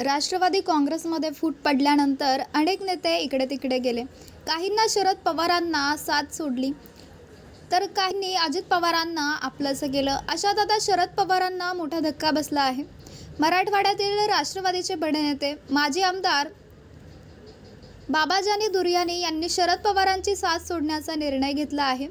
राष्ट्रवादी काँग्रेसमध्ये फूट पडल्यानंतर अनेक नेते इकडे तिकडे गेले. काहींना शरद पवारांना साथ सोडली. तर काहींनी अजित पवारांना आपलंसं केलं अशात आता शरद पवारांना मोठा धक्का बसला आहे. मराठवाड्यातील राष्ट्रवादीचे बडे नेते माजी आमदार बाबाजानी दुर्यानी यांनी शरद पवारांची साथ सोडण्याचा निर्णय घेतला आहे.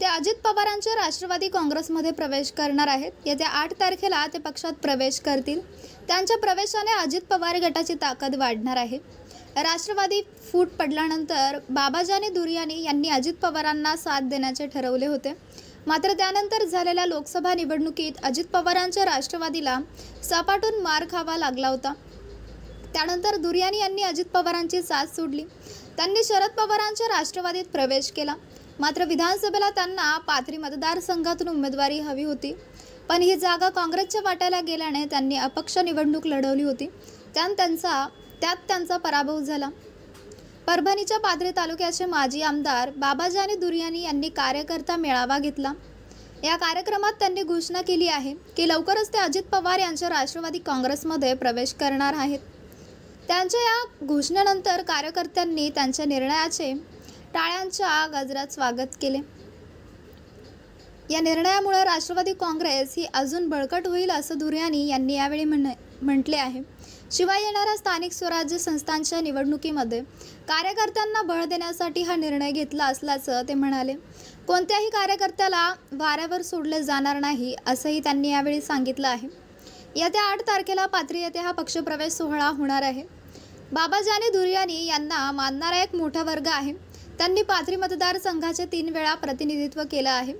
ते अजित पवारांच्या राष्ट्रवादी काँग्रेसमध्ये प्रवेश करणार आहेत. येत्या आठ तारखेला ते पक्षात प्रवेश करतील. त्यांच्या प्रवेशाने अजित पवार गटाची ताकद वाढणार आहे. राष्ट्रवादी फूट पडल्यानंतर बाबाजानी दुर्यानी यांनी अजित पवारांना साथ देण्याचे ठरवले होते. मात्र त्यानंतर झालेल्या लोकसभा निवडणुकीत अजित पवारांच्या राष्ट्रवादीला सपाटून मार खावा लागला होता. त्यानंतर दुर्यानी यांनी अजित पवारांची साथ सोडली. त्यांनी शरद पवारांच्या राष्ट्रवादीत प्रवेश केला. मात्र विधानसभेला त्यांना पाथरी मतदारसंघातून उमेदवारी हवी होती. पण ही जागा काँग्रेसच्या वाट्याला गेल्याने त्यांनी अपक्ष निवडणूक लढवली होती. त्यान त्यांचा त्यात त्यांचा पराभव झाला. परभणीच्या पाथरी तालुक्याचे माजी आमदार बाबाजानी दुर्यानी यांनी कार्यकर्ता मेळावा घेतला. या कार्यक्रमात त्यांनी घोषणा केली आहे की लवकरच ते अजित पवार यांच्या राष्ट्रवादी काँग्रेसमध्ये प्रवेश करणार आहेत. त्यांच्या या घोषणेनंतर कार्यकर्त्यांनी त्यांच्या निर्णयाचे टाळ्यांच्या गजरात स्वागत केले. या निर्णयामुळे राष्ट्रवादी काँग्रेस ही अजून बळकट होईल असं धुर्यानी यांनी यावेळी म्हण म्हटले आहे. शिवाय येणाऱ्या स्थानिक स्वराज्य संस्थांच्या निवडणुकीमध्ये कार्यकर्त्यांना बळ देण्यासाठी हा निर्णय घेतला असल्याचं ते म्हणाले. कोणत्याही कार्यकर्त्याला वाऱ्यावर सोडले जाणार नाही असंही त्यांनी यावेळी सांगितलं आहे. येत्या आठ तारखेला पाथरी येथे हा पक्षप्रवेश सोहळा होणार आहे. बाबाजानी दुर्यानी यांना मानणारा एक मोठा वर्ग आहे. त्यांनी पाथरी मतदारसंघाचे तीन वेळा प्रतिनिधित्व केलं आहे.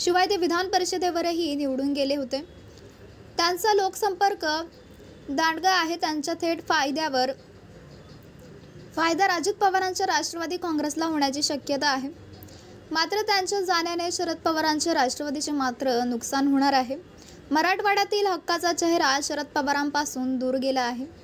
शिवाय ते विधान परिषदेवरही निवडून गेले होते. त्यांचा लोकसंपर्क दांडगा आहे. त्यांच्या थेट फायद्यावर फायदा अजित पवारांच्या राष्ट्रवादी काँग्रेसला होण्याची शक्यता आहे. मात्र त्यांच्या जाण्याने शरद पवारांच्या राष्ट्रवादीचे मात्र नुकसान होणार आहे. मराठवाड्यातील हक्काचा चेहरा शरद पवारांपासून दूर गेला आहे.